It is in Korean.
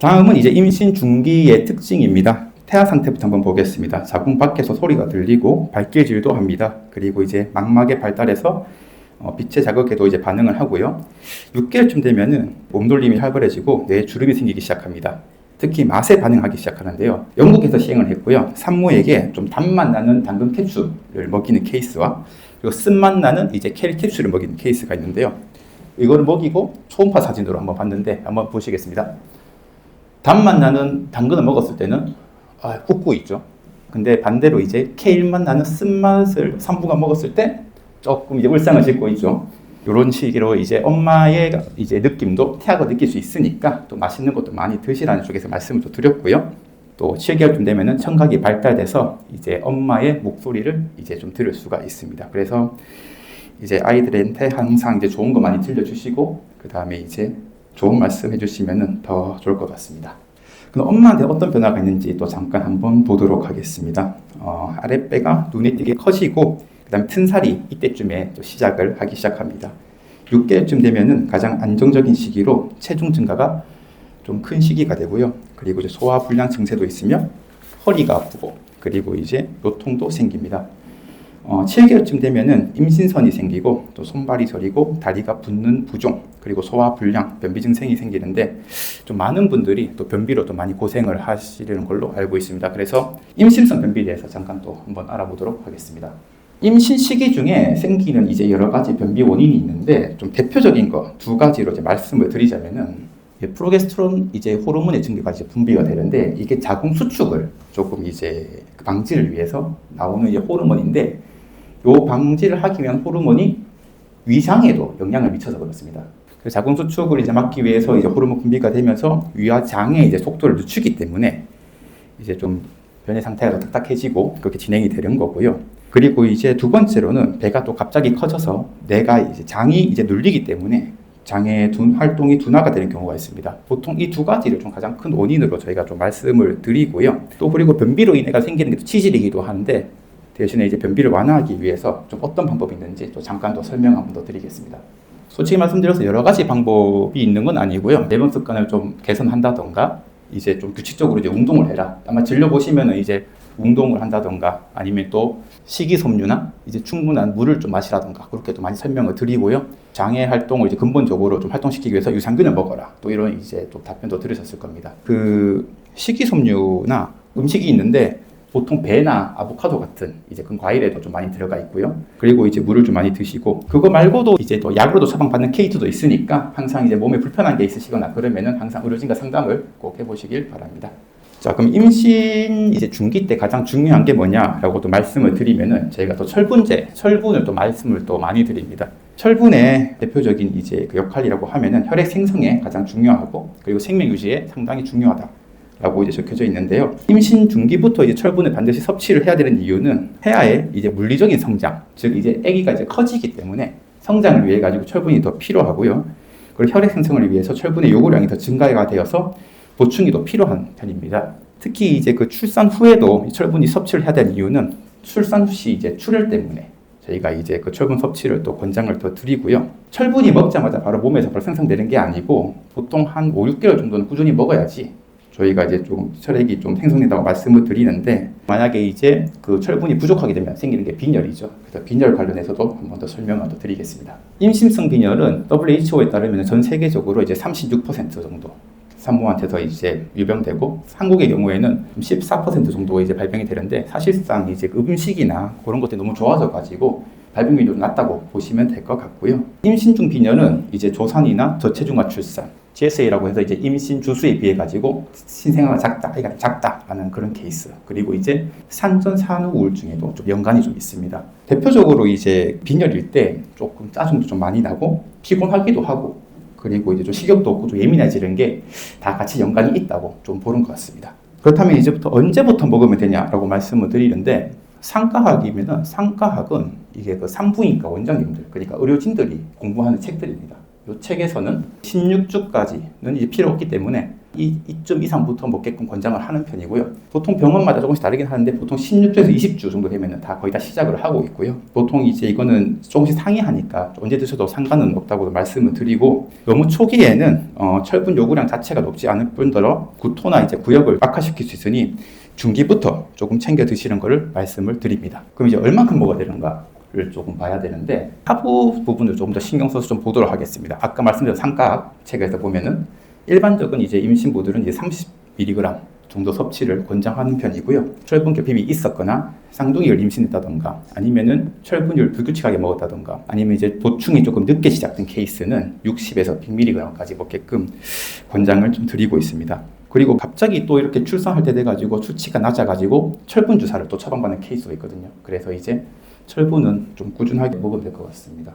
다음은 이제 임신 중기의 특징입니다. 태아 상태부터 한번 보겠습니다. 자궁 밖에서 소리가 들리고 발길질도 합니다. 그리고 이제 망막의 발달해서 어, 빛의 자극에도 이제 반응을 하고요. 6개월쯤 되면은 몸돌림이 활발해지고 뇌에 주름이 생기기 시작합니다. 특히 맛에 반응하기 시작하는데요. 영국에서 시행을 했고요. 산모에게 좀 단맛 나는 당근 캡슐을 먹이는 케이스와 그리고 쓴맛 나는 이제 캐리 캡슐을 먹이는 케이스가 있는데요. 이거를 먹이고 초음파 사진으로 한번 봤는데 한번 보시겠습니다. 단맛 나는 당근을 먹었을 때는 아, 웃고 있죠. 근데 반대로 이제 케일맛 나는 쓴맛을 산부가 먹었을 때 조금 이제 울상을 짓고 있죠. 이런 식으로 이제 엄마의 이제 느낌도 태아가 느낄 수 있으니까 또 맛있는 것도 많이 드시라는 쪽에서 말씀을 또 드렸고요. 또 7개월쯤 되면은 청각이 발달돼서 이제 엄마의 목소리를 이제 좀 들을 수가 있습니다. 그래서 이제 아이들한테 항상 이제 좋은 거 많이 들려주시고 그 다음에 이제 좋은 말씀 해주시면은 더 좋을 것 같습니다. 그럼 엄마한테 어떤 변화가 있는지 또 잠깐 한번 보도록 하겠습니다. 어, 아랫배가 눈에 띄게 커지고 그다음 튼 살이 이때쯤에 또 시작을 하기 시작합니다. 6개월쯤 되면은 가장 안정적인 시기로 체중 증가가 좀 큰 시기가 되고요. 그리고 이제 소화 불량 증세도 있으며 허리가 아프고 그리고 이제 요통도 생깁니다. 어, 7개월쯤 되면은 임신선이 생기고 또 손발이 저리고 다리가 붓는 부종 그리고 소화 불량 변비 증상이 생기는데 좀 많은 분들이 또 변비로 또 많이 고생을 하시는 걸로 알고 있습니다. 그래서 임신성 변비에 대해서 잠깐 또 한번 알아보도록 하겠습니다. 임신 시기 중에 생기는 이제 여러 가지 변비 원인이 있는데 좀 대표적인 거 두 가지로 이제 말씀을 드리자면은 이제 프로게스테론 이제 호르몬의 증가가 이제 분비가 되는데 이게 자궁 수축을 조금 이제 그 방지를 위해서 나오는 이제 호르몬인데 요 방지를 하기 위한 호르몬이 위장에도 영향을 미쳐서 그렇습니다. 그 자궁 수축을 이제 막기 위해서 이제 호르몬 분비가 되면서 위와 장의 이제 속도를 늦추기 때문에 이제 좀 변의 상태가 더 딱딱해지고 그렇게 진행이 되는 거고요. 그리고 이제 두 번째로는 배가 또 갑자기 커져서 내가 이제 장이 이제 눌리기 때문에 장의 둔 활동이 둔화가 되는 경우가 있습니다. 보통 이 두 가지를 좀 가장 큰 원인으로 저희가 좀 말씀을 드리고요. 또 그리고 변비로 인해가 생기는 게 치질이기도 한데 대신에 이제 변비를 완화하기 위해서 좀 어떤 방법이 있는지 또 잠깐 더 설명 한번 더 드리겠습니다. 솔직히 말씀드려서 여러 가지 방법이 있는 건 아니고요. 내면 습관을 좀 개선한다던가 이제 좀 규칙적으로 이제 운동을 해라. 아마 진료 보시면은 이제 운동을 한다던가 아니면 또 식이섬유나 이제 충분한 물을 좀 마시라던가 그렇게 또 많이 설명을 드리고요. 장의 활동을 이제 근본적으로 좀 활동시키기 위해서 유산균을 먹어라. 또 이런 이제 또 답변도 들으셨을 겁니다. 그 식이섬유나 음식이 있는데 보통 배나 아보카도 같은 이제 그 과일에도 좀 많이 들어가 있고요. 그리고 이제 물을 좀 많이 드시고 그거 말고도 이제 또 약으로도 처방받는 케이트도 있으니까 항상 이제 몸에 불편한 게 있으시거나 그러면은 항상 의료진과 상담을 꼭 해보시길 바랍니다. 자, 그럼 임신 이제 중기 때 가장 중요한 게 뭐냐라고 또 말씀을 드리면은 저희가 또 철분제, 철분을 또 말씀을 또 많이 드립니다. 철분의 대표적인 이제 그 역할이라고 하면은 혈액 생성에 가장 중요하고 그리고 생명 유지에 상당히 중요하다. 라고 이제 적혀져 있는데요. 임신 중기부터 이제 철분을 반드시 섭취를 해야 되는 이유는 태아의 이제 물리적인 성장, 즉 이제 아기가 이제 커지기 때문에 성장을 위해 가지고 철분이 더 필요하고요. 그리고 혈액 생성을 위해서 철분의 요구량이 더 증가가 되어서 보충이 더 필요한 편입니다. 특히 이제 그 출산 후에도 이 철분이 섭취를 해야 되는 이유는 출산 시 이제 출혈 때문에 저희가 이제 그 철분 섭취를 또 권장을 더 드리고요. 철분이 먹자마자 바로 몸에서 바로 생성되는 게 아니고 보통 한 5, 6개월 정도는 꾸준히 먹어야지 저희가 이제 좀 혈액이 좀 생성된다고 말씀을 드리는데 만약에 이제 그 철분이 부족하게 되면 생기는 게 빈혈이죠. 그래서 빈혈 관련해서도 한번 더 설명을 더 드리겠습니다. 임신성 빈혈은 WHO에 따르면 전 세계적으로 이제 36% 정도 산모한테서 이제 유병되고 한국의 경우에는 14% 정도 이제 발병이 되는데 사실상 이제 그 음식이나 그런 것들이 너무 좋아져 가지고 발병률이 좀 낮다고 보시면 될 것 같고요. 임신 중 빈혈은 이제 조산이나 저체중아 출산, GSA라고 해서 이제 임신 주수에 비해 가지고 신생아가 작다, 아이가 작다라는 그런 케이스. 그리고 이제 산전 산후 우울증에도 좀 연관이 좀 있습니다. 대표적으로 이제 빈혈일 때 조금 짜증도 좀 많이 나고 피곤하기도 하고 그리고 이제 좀 식욕도 없고 좀 예민해지는 게 다 같이 연관이 있다고 좀 보는 것 같습니다. 그렇다면 이제부터 언제부터 먹으면 되냐라고 말씀을 드리는데 상가학이면은 상가학은 이게 그 산부인과 원장님들 그러니까 의료진들이 공부하는 책들입니다. 이 책에서는 16주까지는 이제 필요 없기 때문에 이, 이점 이상부터 먹게끔 권장을 하는 편이고요. 보통 병원마다 조금씩 다르긴 하는데 보통 16주에서 20주 정도 되면 다 거의 다 시작을 하고 있고요. 보통 이제 이거는 조금씩 상이하니까 언제 드셔도 상관은 없다고 말씀을 드리고 너무 초기에는 어, 철분 요구량 자체가 높지 않을 뿐더러 구토나 이제 구역을 악화시킬 수 있으니 중기부터 조금 챙겨 드시는 것을 말씀을 드립니다. 그럼 이제 얼만큼 먹어야 되는가? 를 조금 봐야 되는데 하부 부분을 조금 더 신경 써서 좀 보도록 하겠습니다. 아까 말씀드린 삼각 책에서 보면은 일반적인 이제 임신부들은 이제 30mg 정도 섭취를 권장하는 편이고요. 철분 결핍이 있었거나 쌍둥이를 임신했다던가 아니면은 철분을 불규칙하게 먹었다던가 아니면 이제 보충이 조금 늦게 시작된 케이스는 60에서 100mg까지 먹게끔 권장을 좀 드리고 있습니다. 그리고 갑자기 또 이렇게 출산할 때 돼가지고 수치가 낮아가지고 철분 주사를 또 처방받는 케이스가 있거든요. 그래서 이제 철분은 좀 꾸준하게 먹으면 될 것 같습니다.